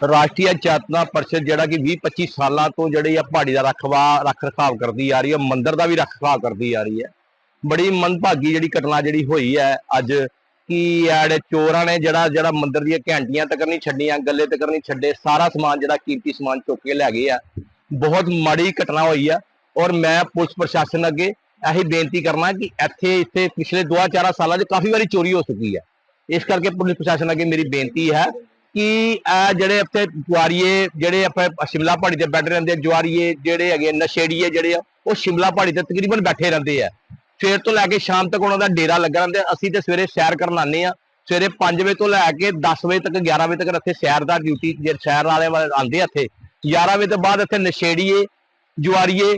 ਰਾਸ਼ਟਰੀ ਚੇਤਨਾ ਪਰਿਸ਼ਦ ਜਿਹੜਾ ਕਿ 20 25 ਸਾਲਾਂ ਤੋਂ ਜਿਹੜੀ ਆ ਪਹਾੜੀ ਦਾ ਰਖਵਾ ਰੱਖ ਰਖਾਵ ਕਰਦੀ ਆ ਰਹੀ ਹੈ ਮੰਦਿਰ ਦਾ ਵੀ ਰੱਖ ਰਖਾਵ ਕਰਦੀ ਆ ਰਹੀ ਹੈ ਬੜੀ ਮੰਦਭਾਗੀ ਜਿਹੜੀ ਘਟਨਾ ਜਿਹੜੀ ਹੋਈ ਹੈ ਅੱਜ ਕਿ ਇਹ ਚੋਰਾਂ ਨੇ ਜਿਹੜਾ ਜਿਹੜਾ ਮੰਦਿਰ ਦੀਆਂ ਘੰਟੀਆਂ ਤੱਕ ਨਹੀਂ ਛੱਡੀਆਂ, ਗੱਲੇ ਤੱਕ ਨਹੀਂ ਛੱਡੇ, ਸਾਰਾ ਸਮਾਨ ਜਿਹੜਾ ਕੀਮਤੀ ਸਮਾਨ ਚੁੱਕ ਕੇ ਲੈ ਗਏ ਆ। ਬਹੁਤ ਮਾੜੀ ਘਟਨਾ ਹੋਈ ਆ ਔਰ ਮੈਂ ਪੁਲਿਸ ਪ੍ਰਸ਼ਾਸਨ ਅੱਗੇ ਇਹੀ ਬੇਨਤੀ ਕਰਨਾ ਕਿ ਇੱਥੇ ਇੱਥੇ ਪਿਛਲੇ 2-4 ਸਾਲਾਂ 'ਚ ਕਾਫੀ ਵਾਰੀ ਚੋਰੀ ਹੋ ਚੁੱਕੀ ਹੈ ਇਸ ਕਰਕੇ ਪੁਲਿਸ ਪ੍ਰਸ਼ਾਸਨ ਅੱਗੇ ਮੇਰੀ ਬੇਨਤੀ ਹੈ ਕਿ ਇਹ ਜਿਹੜੇ ਇੱਥੇ ਜੁਆਰੀਏ ਜਿਹੜੇ ਆਪਾਂ ਸ਼ਿਮਲਾ ਪਹਾੜੀ ਤੇ ਬੈਠੇ ਰਹਿੰਦੇ ਆ, ਜੁਆਰੀਏ ਜਿਹੜੇ ਹੈਗੇ ਨਸ਼ੇੜੀਏ ਜਿਹੜੇ ਆ ਉਹ ਸ਼ਿਮਲਾ ਪਹਾੜੀ ਤੇ ਤਕਰੀਬਨ ਬੈਠੇ ਰਹਿੰਦੇ ਆ। ਸਵੇਰ ਤੋਂ ਲੈ ਕੇ ਸ਼ਾਮ ਤੱਕ ਉਹਨਾਂ ਦਾ ਡੇਰਾ ਲੱਗਾ ਰਹਿੰਦਾ। ਅਸੀਂ ਤੇ ਸਵੇਰੇ ਸੈਰ ਕਰਨ ਆਉਂਦੇ ਆ। ਸਵੇਰੇ 5 ਵਜੇ ਤੋਂ ਲੈ ਕੇ 10 ਵਜੇ ਤੱਕ 11 ਵਜੇ ਤੱਕ ਇੱਥੇ ਸੈਰ ਦਾ ਡਿਊਟੀ ਜੇ ਸ਼ਹਿਰ ਵਾਲੇ ਆਉਂਦੇ ਆ ਇੱਥੇ 11 ਵਜੇ ਤੋਂ ਬਾਅਦ ਇੱਥੇ ਨਸ਼ੇੜੀਏ ਜੁਆਰੀਏ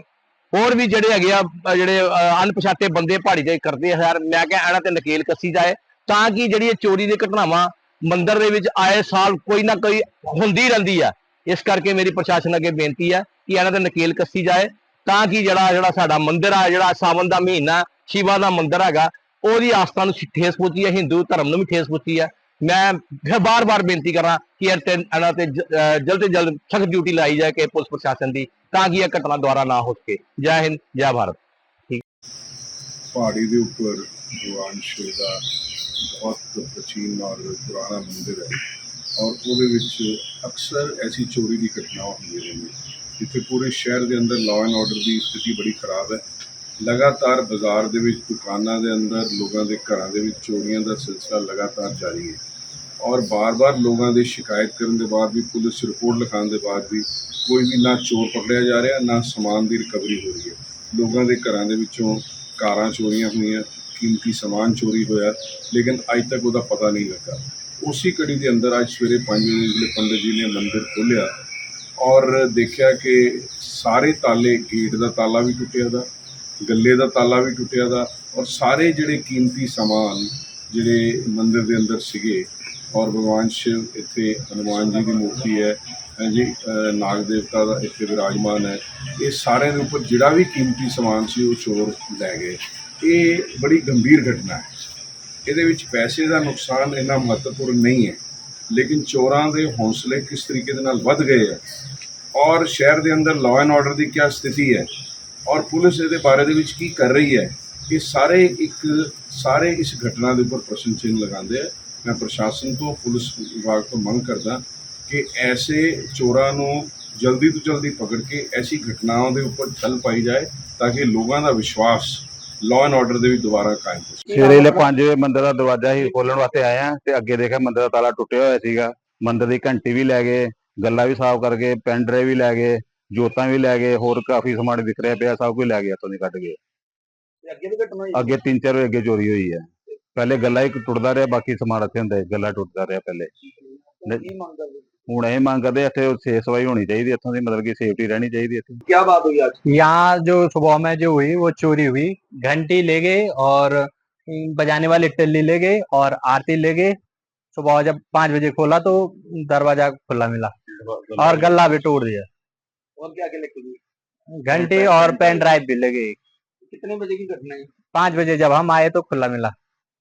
ਹੋਰ ਵੀ ਜਿਹੜੇ ਹੈਗੇ ਆ ਜਿਹੜੇ ਅਣਪਛਾਤੇ ਬੰਦੇ ਪਹਾੜੀ ਤੇ ਕਰਦੇ ਆ। ਯਾਰ ਮੈਂ ਕਿਹਾ ਇਹਨਾਂ ਤੇ ਨਕੇਲ ਕੱਸੀ ਜਾਏ ਤਾਂ ਕਿ ਜਿਹੜੀ ਇਹ ਚੋਰੀ ਦੀਆਂ ਘਟਨਾਵਾਂ ਮੰਦਿਰ ਦੇ ਵਿੱਚ ਆਏ ਸਾਲ ਕੋਈ ਨਾ ਕੋਈ ਹੁੰਦੀ ਰਹਿੰਦੀ ਆ। ਇਸ ਕਰਕੇ ਮੇਰੀ ਪ੍ਰਸ਼ਾਸਨ ਅੱਗੇ ਬੇਨਤੀ ਹੈ ਕਿ ਇਹਨਾਂ ਤੇ ਨਕੇਲ ਕੱਸੀ ਜਾਏ ਤਾਂ ਕਿ ਜਿਹੜਾ ਜਿਹੜਾ ਸਾਡਾ ਮੰਦਿਰ ਆ, ਜਿਹੜਾ ਸਾਵਨ ਦਾ ਮਹੀਨਾ, ਸ਼ਿਵਾ ਦਾ ਮੰਦਿਰ ਹੈਗਾ, ਉਹਦੀ ਆਸਥਾ ਨੂੰ ਠੇਸ ਪਹੁੰਚੀ ਹੈ ਹਿੰਦੂ ਧਰਮ ਨੂੰ ਵੀ ਠੇਸ ਪਹੁੰਚੀ ਹੈ ਮੈਂ ਫਿਰ ਬਾਰ-ਬਾਰ ਬੇਨਤੀ ਕਰਾਂ ਕਿ ਇਹਨਾਂ ਤੇ ਜਲਦ ਤੋਂ ਜਲਦ ਸਖਤ ਡਿਊਟੀ ਲਾਈ ਜਾਏ ਕਿ ਪੁਲਿਸ ਪ੍ਰਸ਼ਾਸਨ ਦੀ, ਤਾਂ ਕਿ ਇਹ ਘਟਨਾ ਦੁਆਰਾ ਨਾ ਹੋ ਸਕੇ। ਜੈ ਹਿੰਦ, ਜੈ ਭਾਰਤ। ਪਹਾੜੀ ਦੇ ਉੱਪਰ ਭਗਵਾਨ ਸ਼ਿਵ ਦਾ ਬਹੁਤ ਪ੍ਰਾਚੀਨ ਔਰ ਪੁਰਾਣਾ ਮੰਦਿਰ ਹੈ ਔਰ ਉਹਦੇ ਵਿੱਚ ਅਕਸਰ ਐਸੀ ਚੋਰੀ ਦੀ ਘਟਨਾਵਾਂ ਹੁੰਦੀਆਂ ਰਹਿੰਦੀਆਂ ਜਿੱਥੇ ਪੂਰੇ ਸ਼ਹਿਰ ਦੇ ਅੰਦਰ ਲਾਅ ਐਂਡ ਆਰਡਰ ਦੀ ਸਥਿਤੀ ਬੜੀ ਖਰਾਬ ਹੈ। ਲਗਾਤਾਰ ਬਾਜ਼ਾਰ ਦੇ ਵਿੱਚ, ਦੁਕਾਨਾਂ ਦੇ ਅੰਦਰ, ਲੋਕਾਂ ਦੇ ਘਰਾਂ ਦੇ ਵਿੱਚ ਚੋਰੀਆਂ ਦਾ ਸਿਲਸਿਲਾ ਲਗਾਤਾਰ ਜਾਰੀ ਹੈ। ਔਰ ਬਾਰ-ਬਾਰ ਲੋਕਾਂ ਦੇ ਸ਼ਿਕਾਇਤ ਕਰਨ ਦੇ ਬਾਅਦ ਵੀ ਪੁਲਿਸ ਰਿਪੋਰਟ ਲਿਖਾਉਣ ਦੇ ਬਾਅਦ ਵੀ ਕੋਈ ਵੀ ਨਾ ਚੋਰ ਪਕੜਿਆ ਜਾ ਰਿਹਾ, ਨਾ ਸਮਾਨ ਦੀ ਰਿਕਵਰੀ ਹੋ ਰਹੀ ਹੈ। ਲੋਕਾਂ ਦੇ ਘਰਾਂ ਦੇ ਵਿੱਚੋਂ ਕਾਰਾਂ ਚੋਰੀਆਂ ਹੋਈਆਂ ਕੀਮਤੀ ਸਮਾਨ ਚੋਰੀ ਹੋਇਆ, ਲੇਕਿਨ ਅੱਜ ਤੱਕ ਉਹਦਾ ਪਤਾ ਨਹੀਂ ਲੱਗਾ। ਉਸੇ ਕੜੀ ਦੇ ਅੰਦਰ ਅੱਜ ਸਵੇਰੇ 5 ਵਜੇ ਜਿਹੜੇ ਪੰਡਤ ਜੀ ਨੇ ਮੰਦਿਰ ਖੋਲ੍ਹਿਆ ਔਰ ਦੇਖਿਆ ਕਿ ਸਾਰੇ ਤਾਲੇ, ਗੇਟ ਦਾ ਤਾਲਾ ਵੀ ਟੁੱਟਿਆ ਦਾ, ਗੱਲੇ ਦਾ ਤਾਲਾ ਵੀ ਟੁੱਟਿਆ ਦਾ ਔਰ ਸਾਰੇ ਜਿਹੜੇ ਕੀਮਤੀ ਸਮਾਨ ਜਿਹੜੇ ਮੰਦਿਰ ਦੇ ਅੰਦਰ ਸੀਗੇ ਔਰ ਭਗਵਾਨ ਸ਼ਿਵ ਇੱਥੇ ਹਨੂਮਾਨ ਜੀ ਦੀ ਮੂਰਤੀ ਹੈ ਹਾਂਜੀ ਨਾਗ ਦੇਵਤਾ ਦਾ ਇੱਥੇ ਵਿਰਾਜਮਾਨ ਹੈ, ਇਹ ਸਾਰਿਆਂ ਦੇ ਉੱਪਰ ਜਿਹੜਾ ਵੀ ਕੀਮਤੀ ਸਮਾਨ ਸੀ ਉਹ ਚੋਰ ਲੈ ਗਏ। ਇਹ ਬੜੀ ਗੰਭੀਰ ਘਟਨਾ ਹੈ। ਇਹਦੇ ਵਿੱਚ ਪੈਸੇ ਦਾ ਨੁਕਸਾਨ ਇੰਨਾ ਮਹੱਤਵਪੂਰਨ ਨਹੀਂ ਹੈ, ਲੇਕਿਨ ਚੋਰਾਂ ਦੇ ਹੌਸਲੇ ਕਿਸ ਤਰੀਕੇ ਦੇ ਨਾਲ ਵੱਧ ਗਏ ਹੈ ਔਰ ਸ਼ਹਿਰ ਦੇ ਅੰਦਰ ਲਾਅ ਐਂਡ ਆਰਡਰ ਦੀ ਕੀ ਸਥਿਤੀ ਹੈ ਔਰ ਪੁਲਿਸ ਇਹਦੇ ਬਾਰੇ ਦੇ ਵਿੱਚ ਕੀ ਕਰ ਰਹੀ ਹੈ, ਇਹ ਸਾਰੇ ਇੱਕ, ਸਾਰੇ ਇਸ ਘਟਨਾ ਦੇ ਉੱਪਰ ਪ੍ਰਸ਼ਨ ਚਿੰਨ੍ਹ ਲਗਾਉਂਦੇ ਆ। ਮੈਂ ਪ੍ਰਸ਼ਾਸਨ ਤੋਂ, ਪੁਲਿਸ ਵਿਭਾਗ ਤੋਂ ਮੰਗ ਕਰਦਾ ਕਿ ਐਸੇ ਚੋਰਾਂ ਨੂੰ ਜਲਦੀ ਤੋਂ ਜਲਦੀ ਪਕੜ ਕੇ ਐਸੀ ਘਟਨਾਵਾਂ ਦੇ ਉੱਪਰ ਠੱਲ ਪਾਈ ਜਾਏ ਤਾਂ ਕਿ ਲੋਕਾਂ ਦਾ ਵਿਸ਼ਵਾਸ ਲਾਅ ਐਂਡ ਆਰਡਰ ਦੇ ਵਿੱਚ ਦੁਬਾਰਾ ਕਾਇਮ ਹੋ ਸਕੇ ਸਵੇਰੇ ਵੇਲੇ 5 ਵਜੇ ਮੰਦਿਰ ਦਾ ਦਰਵਾਜ਼ਾ ਹੀ ਖੋਲਣ ਵਾਸਤੇ ਆਏ ਆ ਤੇ ਅੱਗੇ ਦੇਖਿਆ ਮੰਦਿਰ ਦਾ ਤਾਲਾ ਟੁੱਟਿਆ ਹੋਇਆ ਸੀਗਾ। ਮੰਦਿਰ ਦੀ ਘੰਟੀ ਵੀ ਲੈ ਗਏ ਗੱਲਾ ਵੀ ਸਾਫ਼ ਕਰ ਗਏ ਪੈਨ ਡਰਾਈਵ ਵੀ ਲੈ ਗਏ ਜੋਤਾਂ ਵੀ ਲੈ ਗਏ ਹੋਰ ਕਾਫੀ ਸਮਾਨ ਦਿਖ ਰਿਹਾ ਪਿਆ ਸਭ ਕੁਝ ਲੈ ਗਏ ਇੱਥੋਂ ਦੀ ਕੱਢ ਗਏ ਅੱਗੇ ਵੀ ਘਟਨਾ ਹੋਈ? ਅੱਗੇ ਤਿੰਨ ਚਾਰ ਵਜੇ ਅੱਗੇ ਚੋਰੀ ਹੋਈ ਹੈ। ਪਹਿਲੇ ਗੱਲਾ ਇੱਕ ਟੁੱਟਦਾ ਰਿਹਾ ਬਾਕੀ ਸਮਾਨ ਇੱਥੇ ਹੁੰਦਾ ਗੱਲਾ ਟੁੱਟਦਾ ਰਿਹਾ ਪਹਿਲੇ। ਕੀ ਮੰਗ ਕਰਦੇ? ਹੁਣ ਇਹ ਮੰਗ ਕਰਦੇ ਇੱਥੇ ਸੇਫ ਸਫਾਈ ਹੋਣੀ ਚਾਹੀਦੀ ਇੱਥੋਂ ਦੀ ਮਤਲਬ ਕਿ ਸੇਫਟੀ ਰਹਿਣੀ ਚਾਹੀਦੀ ਇੱਥੇ ਕੀ ਬਾਤ ਹੋਈ ਅੱਜ यहाँ जो सुबह में जो हुई वो चोरी हुई घंटी ले गए और बजाने वाली टल्ली ले गए और आरती ले गए सुबह जब पाँच बजे खोला तो दरवाजा खुला मिला और गला भी तोड़ दिया और क्या क्या लेके गई घंटी और पेन ड्राइव भी ले गए कितने बजे की घटना है पाँच बजे जब हम आए तो खुला मिला